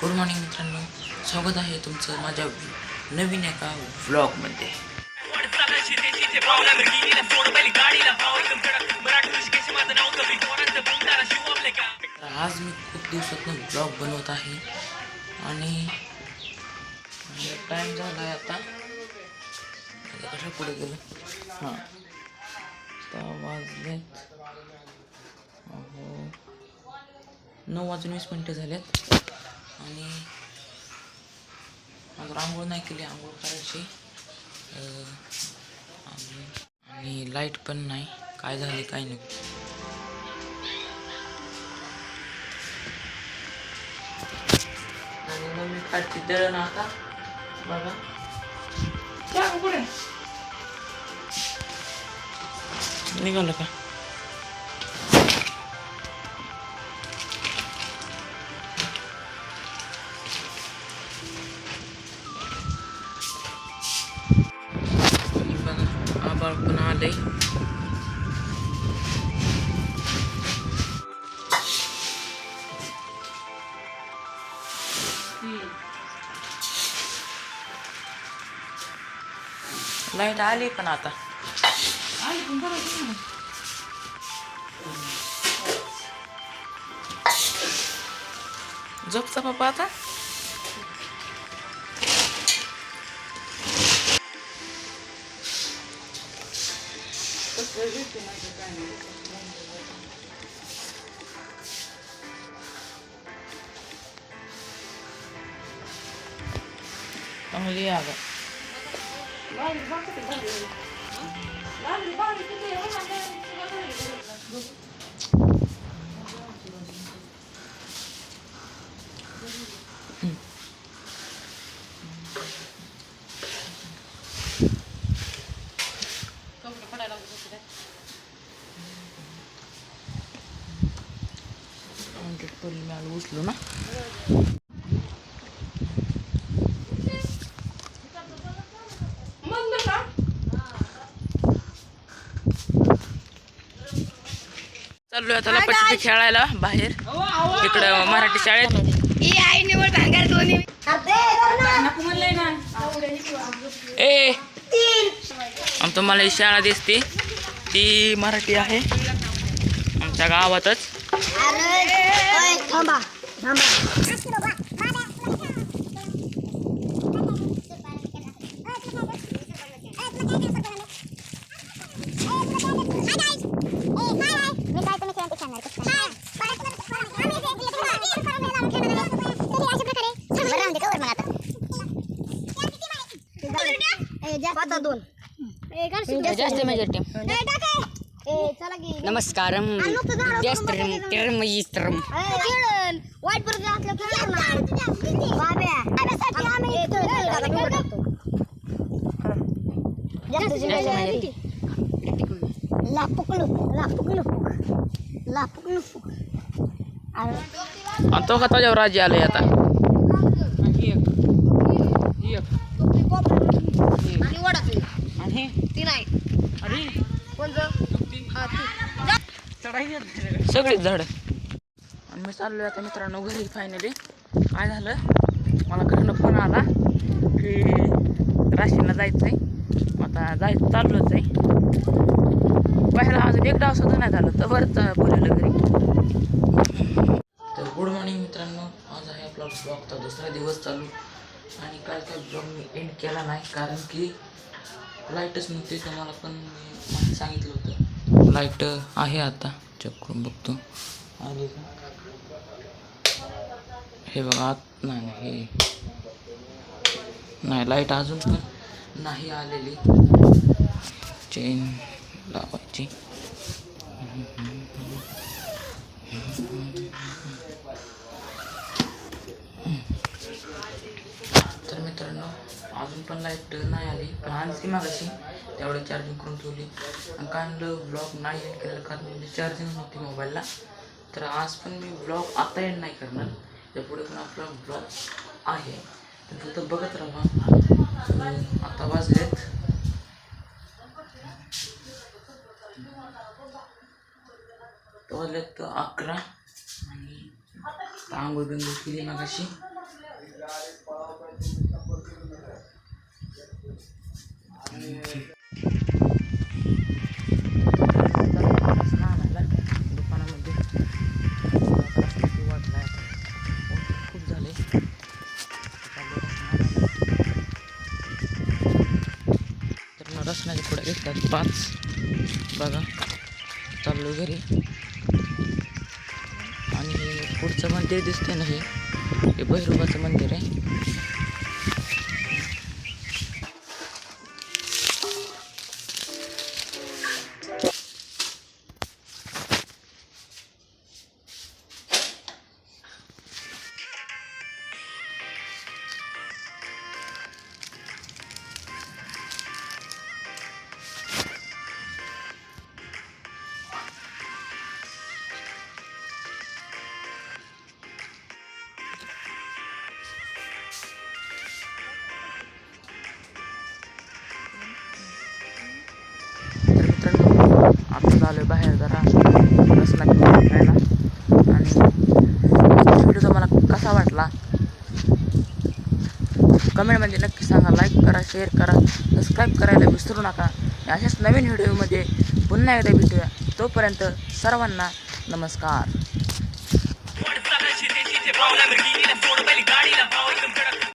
Good morning मित्रांनो. स्वागत आहे तुमचं माझ्या नवीन एका ब्लॉगमध्ये आज मी खूप दिवसातून ब्लॉग बनवत आहे. आणि टाईम झाला आहे आता. कसं पुढे गेलं? हां. वाजले अहो. नऊ वाजून वीस मिनटं झालेत. आणि अजून आंघोळ नाही केली आंघोळ करायची. आणि लाइट पण नाही. काय झाले काय नाही. आणि मग मी काढते दळण आता बघा. निघालं का? आलंय लाइट आली पण आता. झोपचा पप्पा आता? चांगली आहे हंड्रेड पडली मला उचलू ना चाललोय आता लपाछपी खेळायला बाहेर इकडं मराठी शाळेत ए आणि तुम्हाला ही शाळा दिसते ती मराठी आहे आमच्या गावातच थांबा थांबा दोन. जास्त मेजर टीम नमस्कारम. जस्त्रम टर्मयित्रम वाईट परत लापुकलू लापुकलू लापुकलू आणि तो का तुझ्यावर राज्य आलंय आता? आणि वडाची. आणि? ती नाही. अरे कोणतं सगळीच झाड. आणि मी चाललोय आता मित्रांनो घरी फायनली काय झालं? मला घरनं फोन आला की राशीला जायचं आहे आता जायचं चाललोच आहे. पहिला अजून एक डाव सुद्धा नाही झालं तर बरंच बोललेलं घरी. तर गुड मॉर्निंग मित्रांनो. आज आहे आपला ब्लॉगचा दुसरा दिवस चालू. आणि काल काय ब्लॉग मी एंड केला नाही कारण की लाईटच नव्हती तुम्हाला पण मी सांगितलं होतं. लाइट आहे आता. चेक करून बघतो. आली का? हे बघा आत नाही नाही, हे. नाही लाइट अजून पण नाही आलेली. चेन लावायची तर मित्रांनो अजून पण लाइट नाही आली. पण आणखी मागाशी तेवढं चार्जिंग करून ठेवली. कारण ब्लॉग नाही एंड केलेलं कारण म्हणजे चार्जिंग नव्हती मोबाईलला तर आज पण मी ब्लॉग आता एंड नाही करणार. त्यापुढे पण आपला ब्लॉग आहे. तर फक्त बघत राहा. आता वाजलेत. वाजलेत अकरा. आणि आंघोळ बिंगोळ केली मागाशी रस्ता आणायला दुकानामध्ये आता रस्ता खूप वाढलाय आता. ऊन खूप झाले चाललो रस्ता आणायला. तर मग रसनाचे पुढे घेतल्यात पाच. बघा. चाललो घरी. आणि पुढचं मंदिर दिसते ना हे? हे मंदिर आहे. चालू आहे बाहेर जरा. रसना खायला आणि व्हिडिओ तुम्हाला कसा वाटला? कमेंटमध्ये नक्की सांगा. लाईक करा शेअर करा सबस्क्राईब करायला विसरू नका. अशाच नवीन व्हिडिओमध्ये पुन्हा एकदा भेटूया. तोपर्यंत सर्वांना नमस्कार.